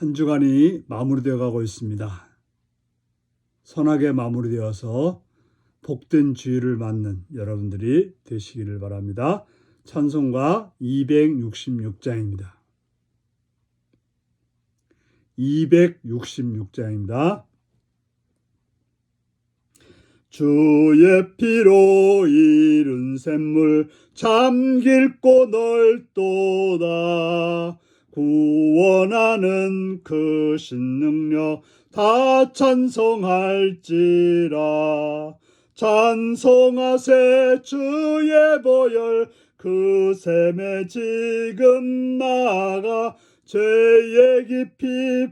한 주간이 마무리되어 가고 있습니다. 선하게 마무리되어서 복된 주일을 맞는 여러분들이 되시기를 바랍니다. 찬송가 266장입니다. 266장입니다. 주의 피로 이룬 샘물 참 길고 넓도다 구원하는 크신 능력 다 찬송할지라. 찬송하세 주의 보혈 그 샘에 지금 나가 죄에 깊이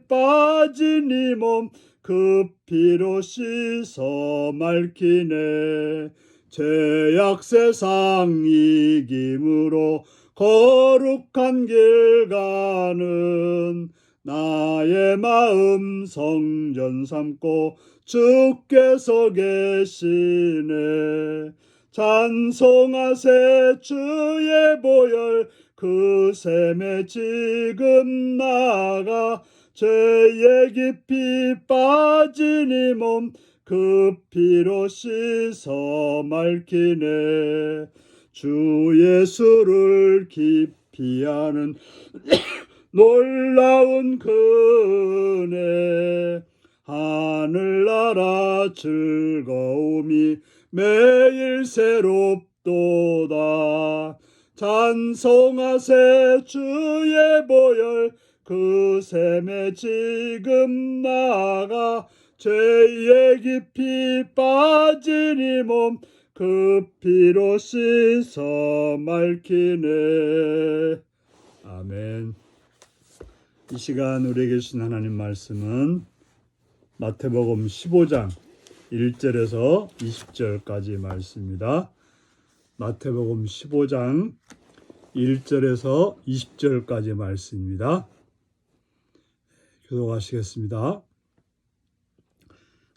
빠진 이 몸 그 피로 씻어 맑히네. 죄악 세상 이김으로 거룩한 길 가는 나의 마음 성전 삼고 주께서 계시네. 찬송하세 주의 보혈 그 샘에 지금 나가 죄에 깊이 이몸그 피로 씻어 맑히네 주 예수를 깊이 아는 놀라운 그네 하늘나라 즐거움이 매일 새롭도다. 찬송하세 주의 보혈 그 샘에 지금 나가 죄에 깊이 이몸 그 피로 씻어 맑히네 아멘 이 시간 우리에게 주신 하나님 말씀은 마태복음 15장 1절에서 20절까지 말씀입니다. 마태복음 15장 1절에서 20절까지 말씀입니다. 교독하시겠습니다.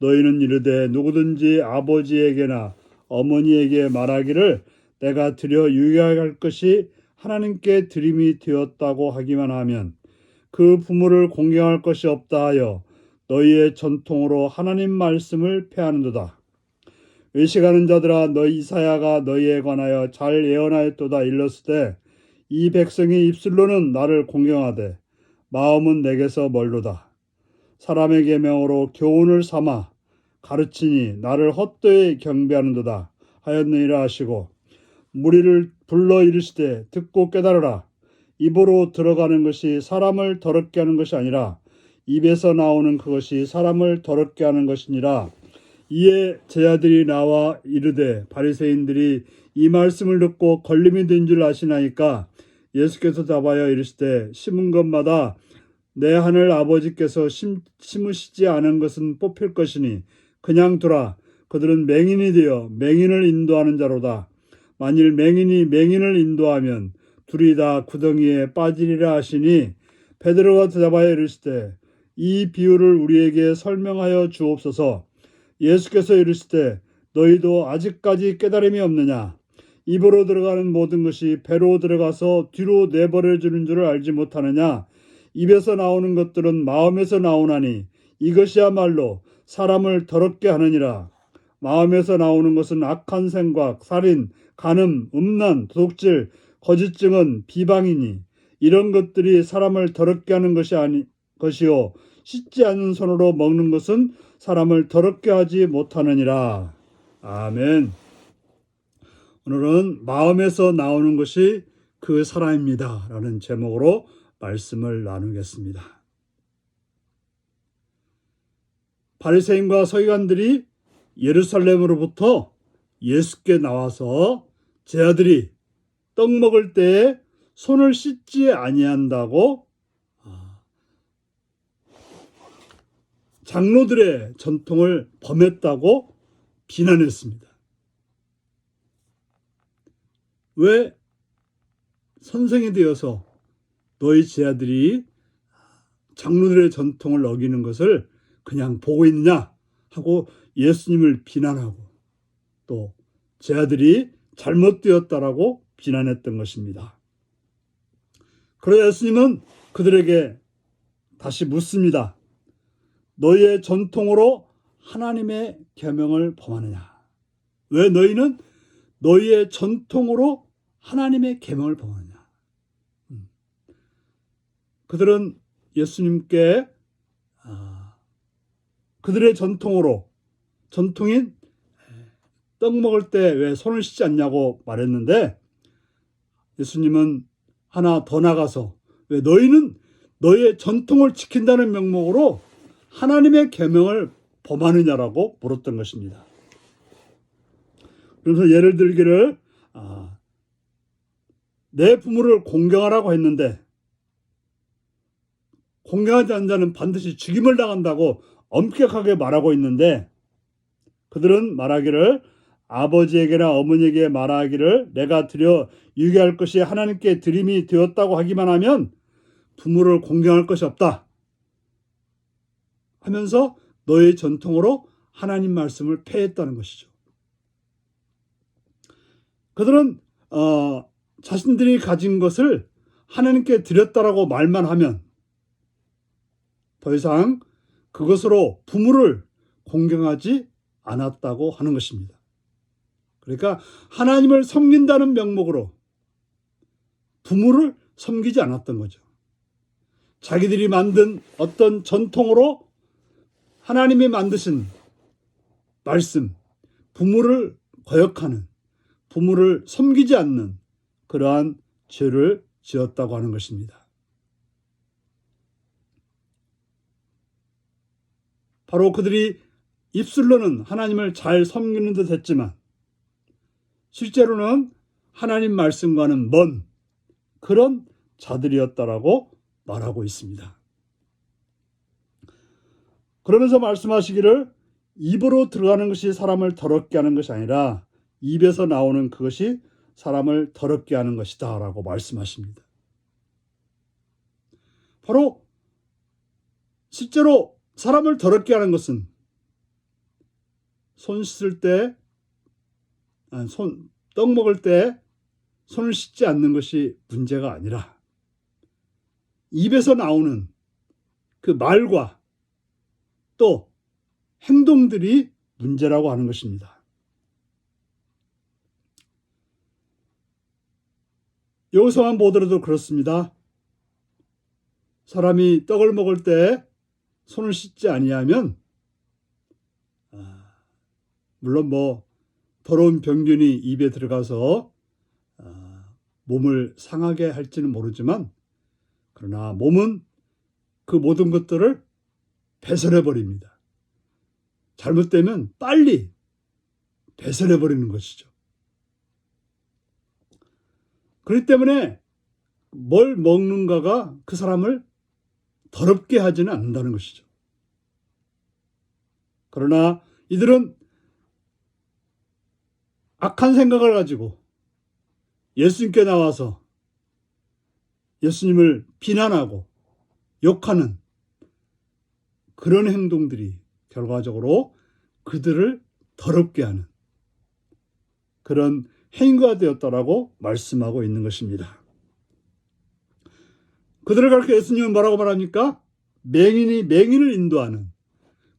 너희는 이르되 누구든지 아버지에게나 어머니에게 말하기를 내가 드려 유익할 것이 하나님께 드림이 되었다고 하기만 하면 그 부모를 공경할 것이 없다 하여 너희의 전통으로 하나님 말씀을 폐하는도다. 의식하는 자들아 너희 이사야가 너희에 관하여 잘 예언하였도다 일렀을 때 이 백성이 입술로는 나를 공경하되 마음은 내게서 멀도다. 사람의 계명으로 교훈을 삼아 가르치니 나를 헛되이 경배하는도다 하였느니라 하시고 무리를 불러 이르시되 듣고 깨달으라. 입으로 들어가는 것이 사람을 더럽게 하는 것이 아니라 입에서 나오는 그것이 사람을 더럽게 하는 것이니라. 이에 제자들이 나와 이르되 바리새인들이 이 말씀을 듣고 걸림이 된 줄 아시나이까? 예수께서 답하여 이르시되 심은 것마다 내 하늘 아버지께서 심, 심으시지 않은 것은 뽑힐 것이니 그냥 두라. 그들은 맹인이 되어 맹인을 인도하는 자로다. 만일 맹인이 맹인을 인도하면 둘이 다 구덩이에 빠지리라 하시니 베드로가 대답하여 이르시되 이 비유를 우리에게 설명하여 주옵소서. 예수께서 이르시되 너희도 아직까지 깨달음이 없느냐? 입으로 들어가는 모든 것이 배로 들어가서 뒤로 내버려 주는 줄을 알지 못하느냐? 입에서 나오는 것들은 마음에서 나오나니 이것이야말로 사람을 더럽게 하느니라 마음에서 나오는 것은 악한 생각, 살인, 간음, 음란, 도둑질, 거짓 증언, 비방이니 이런 것들이 사람을 더럽게 하는 것이 아니 것이요 씻지 않는 손으로 먹는 것은 사람을 더럽게 하지 못하느니라. 아멘. 오늘은 마음에서 나오는 것이 그 사람입니다. 라는 제목으로 말씀을 나누겠습니다. 바리새인과 서기관들이 예루살렘으로부터 예수께 나와서 제 아들이 떡 먹을 때에 손을 씻지 아니한다고 아, 장로들의 전통을 범했다고 비난했습니다. 왜 선생이 되어서 너희 제자들이 장로들의 전통을 어기는 것을 그냥 보고 있느냐 하고 예수님을 비난하고 또 제자들이 잘못되었다라고 비난했던 것입니다. 그러자 예수님은 그들에게 다시 묻습니다. 너희의 전통으로 하나님의 계명을 범하느냐? 왜 너희는 너희의 전통으로 하나님의 계명을 범하느냐? 음. 그들은 예수님께 아, 그들의 전통으로 전통인 떡 먹을 때 왜 손을 씻지 않냐고 말했는데 예수님은 하나 더 나가서 왜 너희는 너희의 전통을 지킨다는 명목으로 하나님의 계명을 범하느냐라고 물었던 것입니다. 그래서 예를 들기를 아, 내 부모를 공경하라고 했는데 공경하지 않는 자는 반드시 죽임을 당한다고 엄격하게 말하고 있는데 그들은 말하기를 아버지에게나 어머니에게 말하기를 내가 드려 유기할 것이 하나님께 드림이 되었다고 하기만 하면 부모를 공경할 것이 없다. 하면서 너의 전통으로 하나님 말씀을 폐했다는 것이죠. 그들은 어, 자신들이 가진 것을 하나님께 드렸다라고 말만 하면 더 이상 그것으로 부모를 공경하지 않았다고 하는 것입니다. 그러니까 하나님을 섬긴다는 명목으로 부모를 섬기지 않았던 거죠. 자기들이 만든 어떤 전통으로 하나님이 만드신 말씀, 부모를 거역하는, 부모를 섬기지 않는 그러한 죄를 지었다고 하는 것입니다. 바로 그들이 입술로는 하나님을 잘 섬기는 듯 했지만 실제로는 하나님 말씀과는 먼 그런 자들이었다라고 말하고 있습니다. 그러면서 말씀하시기를 입으로 들어가는 것이 사람을 더럽게 하는 것이 아니라 입에서 나오는 그것이 사람을 더럽게 하는 것이다 라고 말씀하십니다. 바로 실제로 사람을 더럽게 하는 것은 손 씻을 때, 손, 떡 먹을 때 손을 씻지 않는 것이 문제가 아니라 입에서 나오는 그 말과 또 행동들이 문제라고 하는 것입니다. 여기서만 보더라도 그렇습니다. 사람이 떡을 먹을 때 손을 씻지 아니하면 아, 물론 뭐 더러운 병균이 입에 들어가서 아, 몸을 상하게 할지는 모르지만 그러나 몸은 그 모든 것들을 배설해 버립니다. 잘못되면 빨리 배설해 버리는 것이죠. 그렇기 때문에 뭘 먹는가가 그 사람을 더럽게 하지는 않는다는 것이죠. 그러나 이들은 악한 생각을 가지고 예수님께 나와서 예수님을 비난하고 욕하는 그런 행동들이 결과적으로 그들을 더럽게 하는 그런 행위가 되었다라고 말씀하고 있는 것입니다. 그들을 가르쳐 예수님은 뭐라고 말합니까? 맹인이 맹인을 인도하는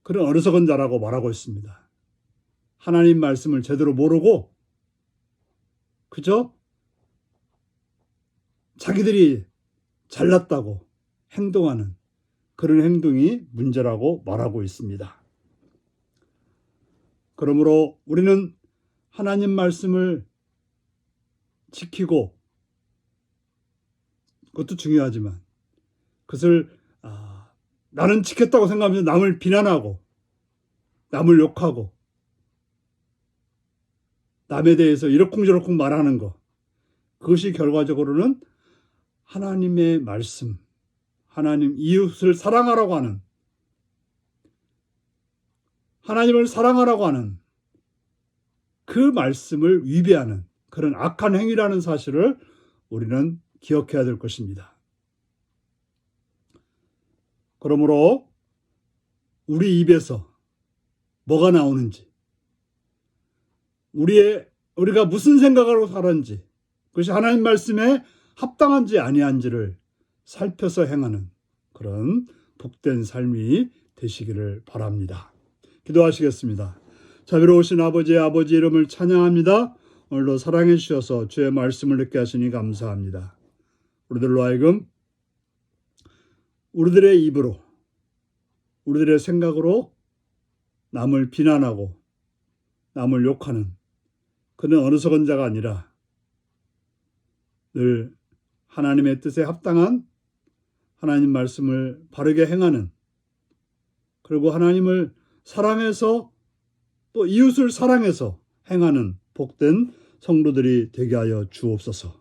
그런 어리석은 자라고 말하고 있습니다. 하나님 말씀을 제대로 모르고 그저 자기들이 잘났다고 행동하는 그런 행동이 문제라고 말하고 있습니다. 그러므로 우리는 하나님 말씀을 지키고 그것도 중요하지만 그것을 아, 나는 지켰다고 생각하면서 남을 비난하고 남을 욕하고 남에 대해서 이러쿵저러쿵 말하는 것 그것이 결과적으로는 하나님의 말씀, 하나님 이웃을 사랑하라고 하는 하나님을 사랑하라고 하는 그 말씀을 위배하는 그런 악한 행위라는 사실을 우리는 기억해야 될 것입니다. 그러므로 우리 입에서 뭐가 나오는지, 우리의 우리가 무슨 생각으로 살았는지, 그것이 하나님 말씀에 합당한지 아니한지를 살펴서 행하는 그런 복된 삶이 되시기를 바랍니다. 기도하시겠습니다. 자비로우신 아버지의 아버지 이름을 찬양합니다. 오늘도 사랑해 주셔서 주의 말씀을 듣게 하시니 감사합니다. 우리들로 하여금 우리들의 입으로 우리들의 생각으로 남을 비난하고 남을 욕하는 그는 어리석은 자가 아니라 늘 하나님의 뜻에 합당한 하나님 말씀을 바르게 행하는 그리고 하나님을 사랑해서 또 이웃을 사랑해서 행하는 복된 성도들이 되게 하여 주옵소서.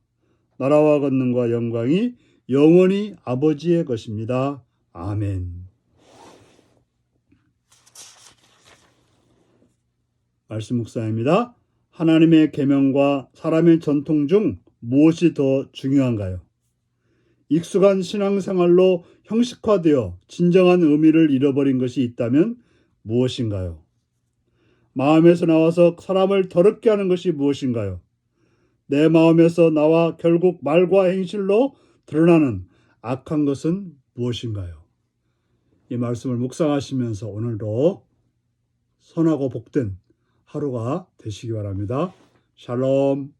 나라와 권능과 영광이 영원히 아버지의 것입니다. 아멘. 말씀 묵상입니다. 하나님의 계명과 사람의 전통 중 무엇이 더 중요한가요? 익숙한 신앙생활로 형식화되어 진정한 의미를 잃어버린 것이 있다면 무엇인가요? 마음에서 나와서 사람을 더럽게 하는 것이 무엇인가요? 내 마음에서 나와 결국 말과 행실로 드러나는 악한 것은 무엇인가요? 이 말씀을 묵상하시면서 오늘도 선하고 복된 하루가 되시기 바랍니다. 샬롬.